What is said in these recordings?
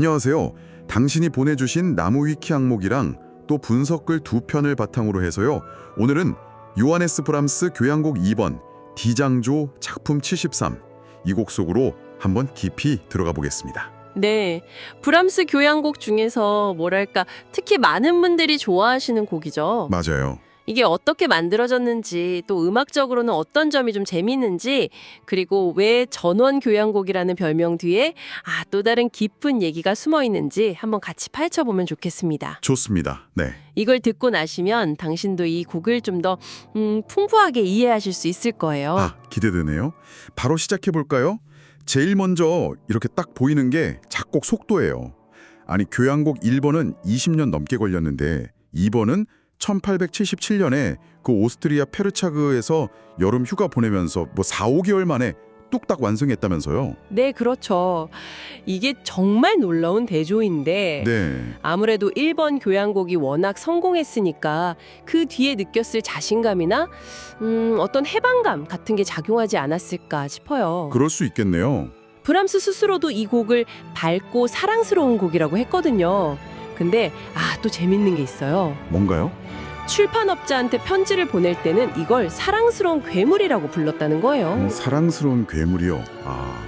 안녕하세요. 당신이 보내주신 나무 위키 항목이랑 또 분석글 두 편을 바탕으로 해서요. 오늘은 요하네스 브람스 교향곡 2번 디장조 작품 73 이 곡 속으로 한번 깊이 들어가 보겠습니다. 네. 브람스 교향곡 중에서 뭐랄까 특히 많은 분들이 좋아하시는 곡이죠. 맞아요. 이게 어떻게 만들어졌는지 또 음악적으로는 어떤 점이 좀 재밌는지 그리고 왜 전원 교향곡이라는 별명 뒤에 아, 또 다른 깊은 얘기가 숨어 있는지 한번 같이 파헤쳐 보면 좋겠습니다. 좋습니다. 네. 이걸 듣고 나시면 당신도 이 곡을 좀 더 음, 풍부하게 이해하실 수 있을 거예요. 아, 기대되네요. 바로 시작해 볼까요? 제일 먼저 이렇게 딱 보이는 게 작곡 속도예요. 아니, 교향곡 1번은 20년 넘게 걸렸는데 2번은 1877년에 그 오스트리아 페르차그에서 여름 휴가 보내면서 뭐 4, 5개월 만에 뚝딱 완성했다면서요. 네, 그렇죠. 이게 정말 놀라운 대조인데 네. 아무래도 1번 교향곡이 워낙 성공했으니까 그 뒤에 느꼈을 자신감이나 음, 어떤 해방감 같은 게 작용하지 않았을까 싶어요. 그럴 수 있겠네요. 브람스 스스로도 이 곡을 밝고 사랑스러운 곡이라고 했거든요. 근데 아, 또 재밌는 게 있어요. 뭔가요? 출판업자한테 편지를 보낼 때는 이걸 사랑스러운 괴물이라고 불렀다는 거예요. 음, 사랑스러운 괴물이요. 아,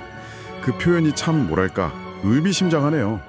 그 표현이 참 뭐랄까 의미심장하네요.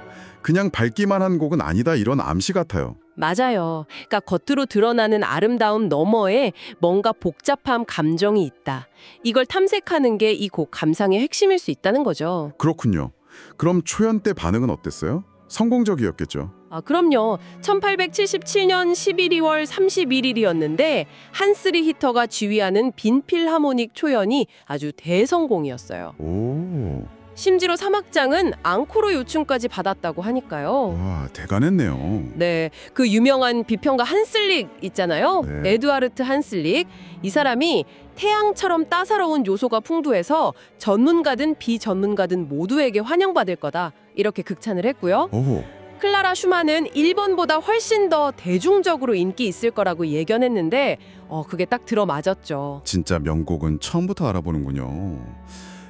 그냥 밝기만 한 곡은 아니다 이런 암시 같아요. 맞아요. 그러니까 겉으로 드러나는 아름다움 너머에 뭔가 복잡함 감정이 있다. 이걸 탐색하는 게 이 곡 감상의 핵심일 수 있다는 거죠. 그렇군요. 그럼 초연 때 반응은 어땠어요? 성공적이었겠죠. 아, 그럼요. 1877년 11월 31일이었는데 한스리 히터가 지휘하는 빈필 하모닉 초연이 아주 대성공이었어요. 오, 심지어 사막장은 앙코르 요청까지 받았다고 하니까요. 와 대단했네요. 네, 그 유명한 비평가 한슬릭 있잖아요. 네. 에드와르트 한슬릭. 이 사람이 태양처럼 따사로운 요소가 풍부해서 전문가든 비전문가든 모두에게 환영받을 거다. 이렇게 극찬을 했고요. 오, 클라라 슈만은 1번보다 훨씬 더 대중적으로 인기 있을 거라고 예견했는데 어, 그게 딱 들어맞았죠. 진짜 명곡은 처음부터 알아보는군요.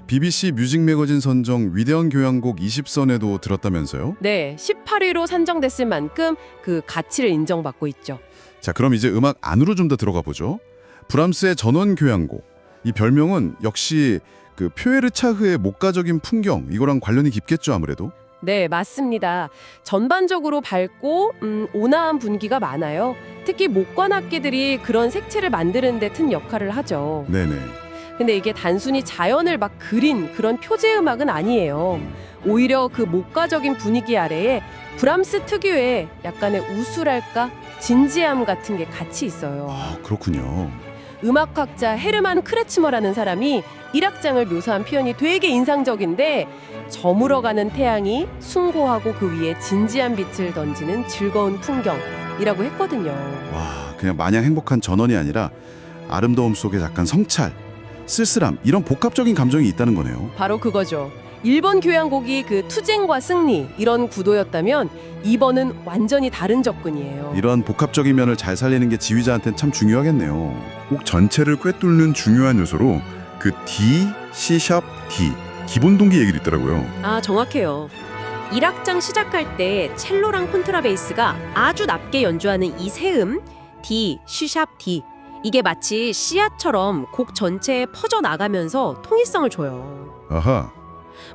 BBC 뮤직 매거진 선정 위대한 교향곡 20선에도 들었다면서요? 네, 18위로 산정됐을 만큼 그 가치를 인정받고 있죠. 자, 그럼 이제 음악 안으로 좀 더 들어가 보죠. 브람스의 전원 교향곡. 이 별명은 역시 그 표에르차흐의 목가적인 풍경 이거랑 관련이 깊겠죠, 아무래도. 네, 맞습니다. 전반적으로 밝고 음, 온화한 분위기가 많아요. 특히 목관 악기들이 그런 색채를 만드는 데큰 역할을 하죠. 네네. 근데 이게 단순히 자연을 막 그린 그런 표제 음악은 아니에요. 오히려 그 목가적인 분위기 아래에 브람스 특유의 약간의 우술할까 진지함 같은 게 같이 있어요. 아, 그렇군요. 음악학자 헤르만 크레츠머라는 사람이 일악장을 묘사한 표현이 되게 인상적인데 저물어가는 태양이 숭고하고 그 위에 진지한 빛을 던지는 즐거운 풍경이라고 했거든요. 와, 그냥 마냥 행복한 전원이 아니라 아름다움 속에 약간 성찰, 쓸쓸함 이런 복합적인 감정이 있다는 거네요. 바로 그거죠. 1번 교향곡이 그 투쟁과 승리 이런 구도였다면 2번은 완전히 다른 접근이에요. 이런 복합적인 면을 잘 살리는 게 지휘자한테는 참 중요하겠네요. 곡 전체를 꿰뚫는 중요한 요소로 그 D, C 샵 D 기본 동기 얘기도 있더라고요. 아, 정확해요. 1악장 시작할 때 첼로랑 콘트라베이스가 아주 낮게 연주하는 이 세음 D, C샵 D 이게 마치 씨앗처럼 곡 전체에 퍼져 나가면서 통일성을 줘요. 아하.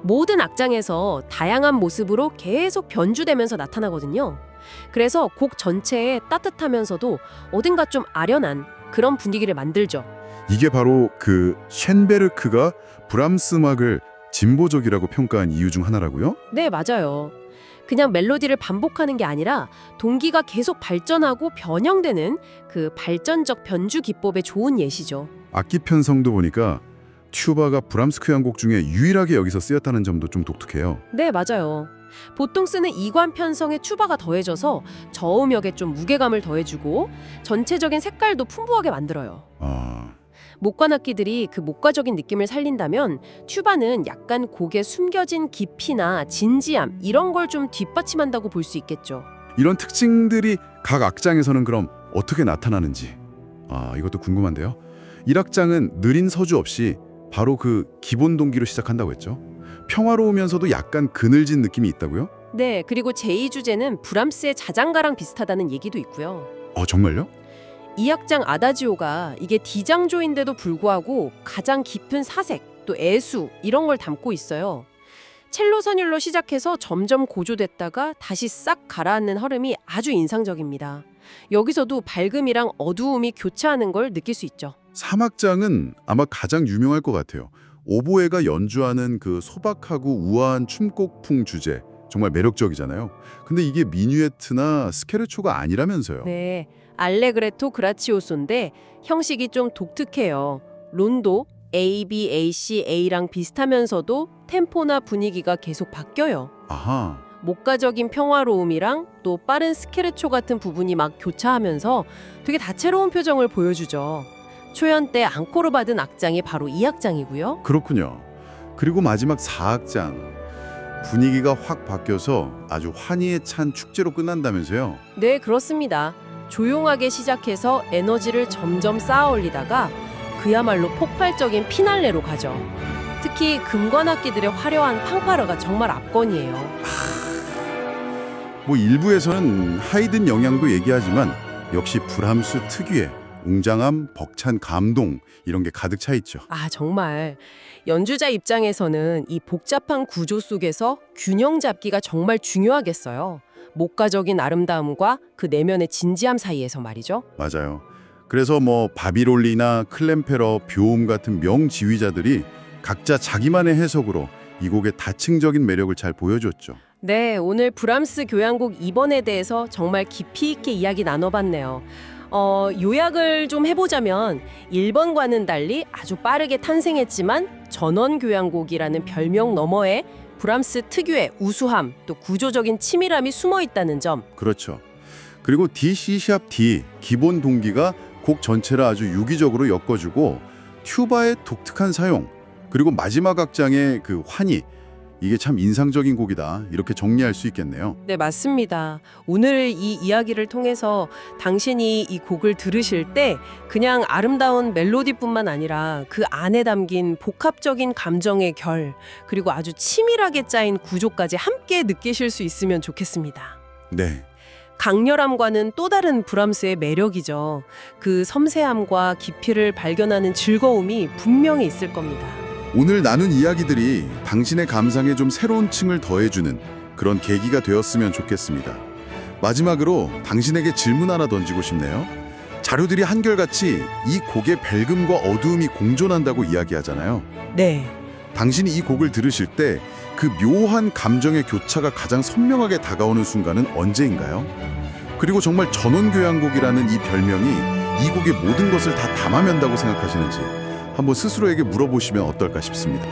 모든 악장에서 다양한 모습으로 계속 변주되면서 나타나거든요. 그래서 곡 전체에 따뜻하면서도 어딘가 좀 아련한 그런 분위기를 만들죠. 이게 바로 그 쉔베르크가 브람스 음악을 진보적이라고 평가한 이유 중 하나라고요? 네, 맞아요. 그냥 멜로디를 반복하는 게 아니라 동기가 계속 발전하고 변형되는 그 발전적 변주 기법의 좋은 예시죠. 악기 편성도 보니까 튜바가 브람스 교향곡 중에 유일하게 여기서 쓰였다는 점도 좀 독특해요. 네, 맞아요. 보통 쓰는 이관 편성에 추바가 더해져서 저음역에 좀 무게감을 더해주고 전체적인 색깔도 풍부하게 만들어요. 아, 목관 악기들이 그 목가적인 느낌을 살린다면 튜바는 약간 곡에 숨겨진 깊이나 진지함 이런 걸 좀 뒷받침한다고 볼 수 있겠죠. 이런 특징들이 각 악장에서는 그럼 어떻게 나타나는지 아 이것도 궁금한데요. 1악장은 느린 서주 없이 바로 그 기본 동기로 시작한다고 했죠. 평화로우면서도 약간 그늘진 느낌이 있다고요? 네, 그리고 제2주제는 브람스의 자장가랑 비슷하다는 얘기도 있고요. 어, 정말요? 이 악장 아다지오가 이게 D장조인데도 불구하고 가장 깊은 사색, 또 애수 이런 걸 담고 있어요. 첼로 선율로 시작해서 점점 고조됐다가 다시 싹 가라앉는 흐름이 아주 인상적입니다. 여기서도 밝음이랑 어두움이 교차하는 걸 느낄 수 있죠. 사막장은 아마 가장 유명할 것 같아요. 오보에가 연주하는 그 소박하고 우아한 춤곡풍 주제 정말 매력적이잖아요. 근데 이게 미뉴에트나 스케르초가 아니라면서요. 네, 알레그레토 그라치오소인데 형식이 좀 독특해요. 론도 A, B, A, C, A랑 비슷하면서도 템포나 분위기가 계속 바뀌어요. 아하. 목가적인 평화로움이랑 또 빠른 스케르초 같은 부분이 막 교차하면서 되게 다채로운 표정을 보여주죠. 초연 때 앙코르 받은 악장이 바로 이 악장이고요. 그렇군요. 그리고 마지막 4악장 분위기가 확 바뀌어서 아주 환희에 찬 축제로 끝난다면서요. 네, 그렇습니다. 조용하게 시작해서 에너지를 점점 쌓아 올리다가 그야말로 폭발적인 피날레로 가죠. 특히 금관악기들의 화려한 팡파르가 정말 압권이에요. 뭐 일부에서는 하이든 영향도 얘기하지만 역시 브람스 특유의 웅장함, 벅찬 감동 이런 게 가득 차 있죠. 아, 정말 연주자 입장에서는 이 복잡한 구조 속에서 균형 잡기가 정말 중요하겠어요. 목가적인 아름다움과 그 내면의 진지함 사이에서 말이죠. 맞아요. 그래서 뭐 바비롤리나 클램페러, 뷰움 같은 명지휘자들이 각자 자기만의 해석으로 이 곡의 다층적인 매력을 잘 보여줬죠. 네, 오늘 브람스 교향곡 2번에 대해서 정말 깊이 있게 이야기 나눠봤네요. 어, 요약을 좀 해보자면 1번과는 달리 아주 빠르게 탄생했지만 전원 교향곡이라는 별명 너머에 브람스 특유의 우수함 또 구조적인 치밀함이 숨어 있다는 점. 그렇죠. 그리고 D, C 샵 D 기본 동기가 곡 전체를 아주 유기적으로 엮어주고 튜바의 독특한 사용 그리고 마지막 악장의 그 환희 이게 참 인상적인 곡이다 이렇게 정리할 수 있겠네요. 네, 맞습니다. 오늘 이 이야기를 통해서 당신이 이 곡을 들으실 때 그냥 아름다운 멜로디뿐만 아니라 그 안에 담긴 복합적인 감정의 결, 그리고 아주 치밀하게 짜인 구조까지 함께 느끼실 수 있으면 좋겠습니다. 네, 강렬함과는 또 다른 브람스의 매력이죠. 그 섬세함과 깊이를 발견하는 즐거움이 분명히 있을 겁니다. 오늘 나눈 이야기들이 당신의 감상에 좀 새로운 층을 더해주는 그런 계기가 되었으면 좋겠습니다. 마지막으로 당신에게 질문 하나 던지고 싶네요. 자료들이 한결같이 이 곡의 밝음과 어두움이 공존한다고 이야기하잖아요. 네. 당신이 이 곡을 들으실 때 그 묘한 감정의 교차가 가장 선명하게 다가오는 순간은 언제인가요? 그리고 정말 전원교향곡이라는 이 별명이 이 곡의 모든 것을 다 담아낸다고 생각하시는지 한번 스스로에게 물어보시면 어떨까 싶습니다.